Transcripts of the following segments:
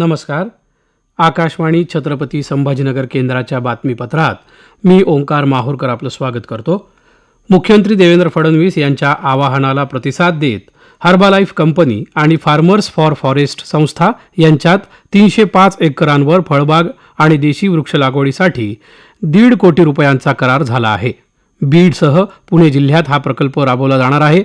नमस्कार. आकाशवाणी छत्रपती संभाजीनगर केंद्राच्या बातमीपत्रात मी ओंकार माहूरकर आपलं स्वागत करतो. मुख्यमंत्री देवेंद्र फडणवीस यांच्या आवाहनाला प्रतिसाद देत हर्बालाईफ कंपनी आणि फार्मर्स फॉर फॉरेस्ट संस्था यांच्यात तीनशे पाच एकरांवर फळबाग आणि देशी वृक्ष लागवडीसाठी दीड कोटी रुपयांचा करार झाला आहे. बीडसह पुणे जिल्ह्यात हा प्रकल्प राबवला जाणार आहे.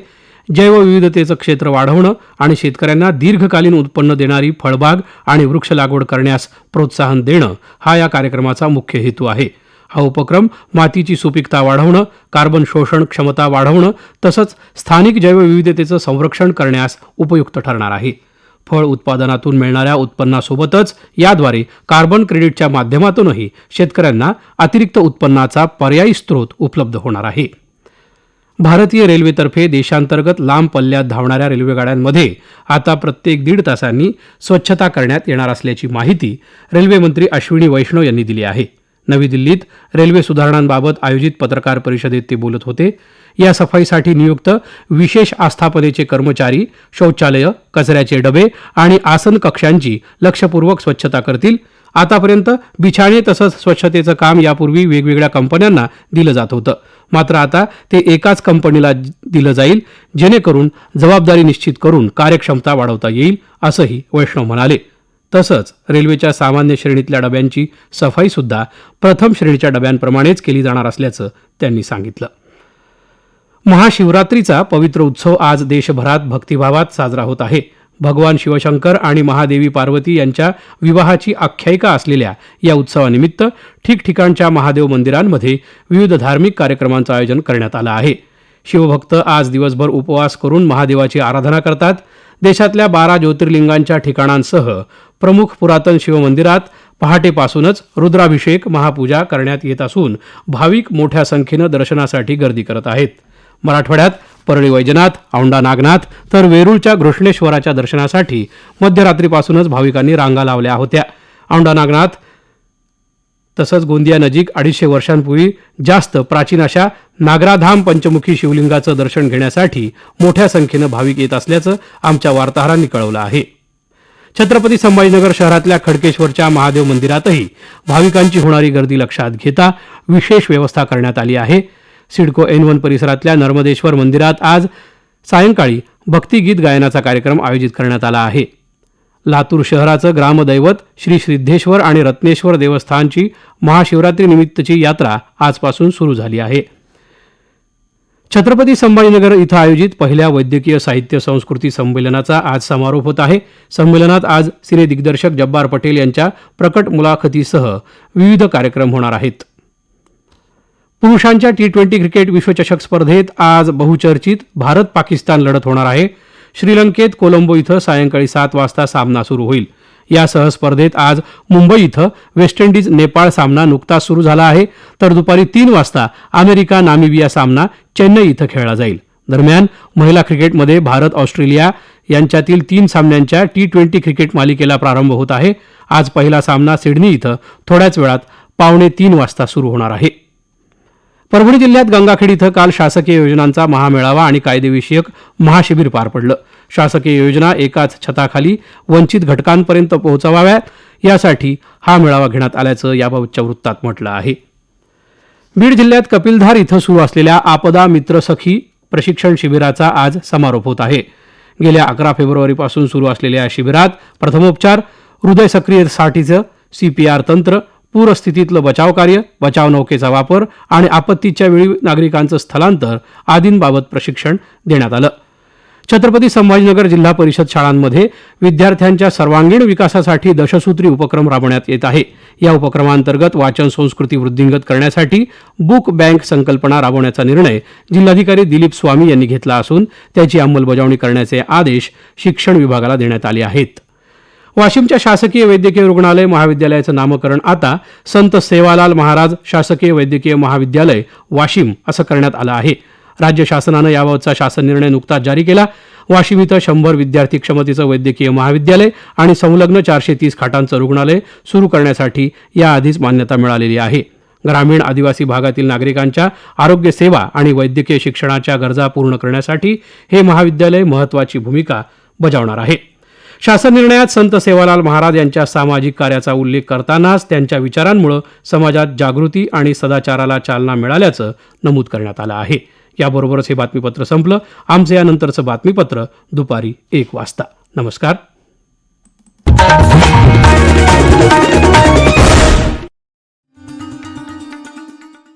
जैवविविधतेचं क्षेत्र वाढवणं आणि शेतकऱ्यांना दीर्घकालीन उत्पन्न देणारी फळबाग आणि वृक्ष लागवड करण्यास प्रोत्साहन देणं हा या कार्यक्रमाचा मुख्य हेतू आहे. हा उपक्रम मातीची सुपीकता वाढवणं कार्बन शोषण क्षमता वाढवणं तसंच स्थानिक जैवविविधतेचं संरक्षण करण्यास उपयुक्त ठरणार आहे. फळ उत्पादनातून मिळणाऱ्या उत्पन्नासोबतच याद्वारे कार्बन क्रेडिटच्या माध्यमातूनही शेतकऱ्यांना अतिरिक्त उत्पन्नाचा पर्यायी स्रोत उपलब्ध होणार आहे. भारतीय रेल्वेतर्फे देशांतर्गत लांब पल्ल्यात धावणाऱ्या रेल्वेगाड्यांमध्ये आता प्रत्येक दीड तासांनी स्वच्छता करण्यात येणार असल्याची माहिती रेल्वेमंत्री अश्विनी वैष्णव यांनी दिली आहे. नवी दिल्लीत रेल्वे सुधारणांबाबत आयोजित पत्रकार परिषदेत ते बोलत होते. या सफाईसाठी नियुक्त विशेष आस्थापनेचे कर्मचारी शौचालयं कचऱ्याचे डबे आणि आसन कक्षांची लक्षपूर्वक स्वच्छता करतील. आतापर्यंत बिछाणे तसंच स्वच्छतेचं काम यापूर्वी वेगवेगळ्या कंपन्यांना दिलं जात होतं. मात्र आता ते एकाच कंपनीला दिलं जाईल जेणेकरून जबाबदारी निश्चित करून कार्यक्षमता वाढवता येईल असंही वैष्णव म्हणाले. तसंच रेल्वेच्या सामान्य श्रेणीतल्या डब्यांची सफाईसुद्धा प्रथम श्रेणीच्या डब्यांप्रमाणेच केली जाणार असल्याचं त्यांनी सांगितलं. महाशिवरात्रीचा पवित्र उत्सव आज देशभरात भक्तिभावात साजरा होत आहे. भगवान शिवशंकर आणि महादेवी पार्वती यांच्या विवाहाची आख्यायिका असलेल्या या उत्सवानिमित्त ठिकठिकाणच्या महादेव मंदिरांमध्ये विविध धार्मिक कार्यक्रमांचं आयोजन करण्यात आलं आहे. शिवभक्त आज दिवसभर उपवास करून महादेवाची आराधना करतात. देशातल्या बारा ज्योतिर्लिंगांच्या ठिकाणांसह प्रमुख पुरातन शिवमंदिरात पहाटेपासूनच रुद्राभिषेक महापूजा करण्यात येत असून भाविक मोठ्या संख्येनं दर्शनासाठी गर्दी करत आहेत. मराठवाड्यात परळी वैजनाथ औंढा नागनाथ तर वेरूळच्या घृष्णेश्वराच्या दर्शनासाठी मध्यरात्रीपासूनच भाविकांनी रांगा लावल्या होत्या. औंढा नागनाथ तसंच गोंदियानजीक अडीचशे वर्षांपूर्वी जास्त प्राचीन अशा नागराधाम पंचमुखी शिवलिंगाचं दर्शन घेण्यासाठी मोठ्या संख्येनं भाविक येत असल्याचं आमच्या वार्ताहरांनी कळवलं आहे. छत्रपती संभाजीनगर शहरातल्या खडकेश्वरच्या महादेव मंदिरातही भाविकांची होणारी गर्दी लक्षात घेता विशेष व्यवस्था करण्यात आली आहे. सिडको एन वन परिसरातल्या नर्मदेश्वर मंदिरात आज सायंकाळी भक्तिगीत गायनाचा कार्यक्रम आयोजित करण्यात आला आहे. लातूर शहराचं ग्रामदैवत श्री सिद्धेश्वर आणि रत्नेश्वर देवस्थानची महाशिवरात्रीनिमित्तची यात्रा आजपासून सुरू झाली आहे. छत्रपती संभाजीनगर इथं आयोजित पहिल्या वैद्यकीय साहित्य संस्कृती संमेलनाचा आज समारोप होत आहे. संमेलनात आज सिने दिग्दर्शक जब्बार पटेल यांच्या प्रकट मुलाखतीसह विविध कार्यक्रम होणार आहेत. पुरुषांच्या टी ट्वेंटी क्रिकेट विश्वचषक स्पर्धेत आज बहुचर्चित भारत पाकिस्तान लढत होणार आहे. श्रीलंकेत कोलंबो इथं सायंकाळी सात वाजता सामना सुरू होईल. यासह स्पर्धेत आज मुंबई इथं वेस्ट इंडिज नेपाळ सामना नुकताच सुरू झाला आहे. तर दुपारी तीन वाजता अमेरिका नामिबिया सामना चेन्नई इथं खेळला जाईल. दरम्यान महिला क्रिकेटमध्ये भारत ऑस्ट्रेलिया यांच्यातील तीन सामन्यांच्या टी ट्वेंटी क्रिकेट मालिकेला प्रारंभ होत आहे. आज पहिला सामना सिडनी इथं थोड्याच वेळात पावणे तीन वाजता सुरू होणार आहे. परभणी जिल्ह्यात गंगाखेड इथं काल शासकीय योजनांचा महामेळावा आणि कायदेविषयक महाशिबिर पार पडलं. शासकीय योजना एकाच छताखाली वंचित घटकांपर्यंत पोहोचवाव्यात यासाठी हा मेळावा घेण्यात आल्याचं याबाबतच्या वृत्तात म्हटलं आहे. बीड जिल्ह्यात कपिलधार इथं सुरू असलेल्या आपदा मित्र सखी प्रशिक्षण शिबिराचा आज समारोप होत आहे. गेल्या अकरा फेब्रुवारीपासून सुरू असलेल्या या शिबिरात प्रथमोपचार हृदय सक्रियतेसाठीचं सीपीआर तंत्र पूरस्थितीतलं बचाव कार्य बचाव नौकेचा वापर आणि आपत्तीच्या वेळी नागरिकांचं स्थलांतर आदींबाबत प्रशिक्षण देण्यात आलं. छत्रपती संभाजीनगर जिल्हा परिषद शाळांमध्ये विद्यार्थ्यांच्या सर्वांगीण विकासासाठी दशसूत्री उपक्रम राबवण्यात येत आहे. या उपक्रमांतर्गत वाचन संस्कृती वृद्धिंगत करण्यासाठी बुक बँक संकल्पना राबवण्याचा निर्णय जिल्हाधिकारी दिलीप स्वामी यांनी घेतला असून त्याची अंमलबजावणी करण्याचे आदेश शिक्षण विभागाला देण्यात आले आहेत. वाशिमच्या शासकीय वैद्यकीय रुग्णालय महाविद्यालयाचं नामकरण आता संत सेवालाल महाराज शासकीय वैद्यकीय महाविद्यालय वाशिम असं करण्यात आलं आहे. राज्य शासनानं याबाबतचा शासन निर्णय नुकताच जारी केला. वाशिम इथं शंभर विद्यार्थी क्षमतेचं वैद्यकीय महाविद्यालय आणि संलग्न चारशे तीस खाटांचं रुग्णालय सुरू करण्यासाठी याआधीच मान्यता मिळालेली आहे. ग्रामीण आदिवासी भागातील नागरिकांच्या आरोग्य सेवा आणि वैद्यकीय शिक्षणाच्या गरजा पूर्ण करण्यासाठी हे महाविद्यालय महत्त्वाची भूमिका बजावणार आहे. शासन निर्णयात संत सेवालाल महाराज यांच्या सामाजिक कार्याचा उल्लेख करतानाच त्यांच्या विचारांमुळे समाजात जागृती आणि सदाचाराला चालना मिळाल्याचं नमूद करण्यात आलं आहे. याबरोबरच हे बातमीपत्र संपलं. आमचं यानंतरचं बातमीपत्र दुपारी एक वाजता. नमस्कार.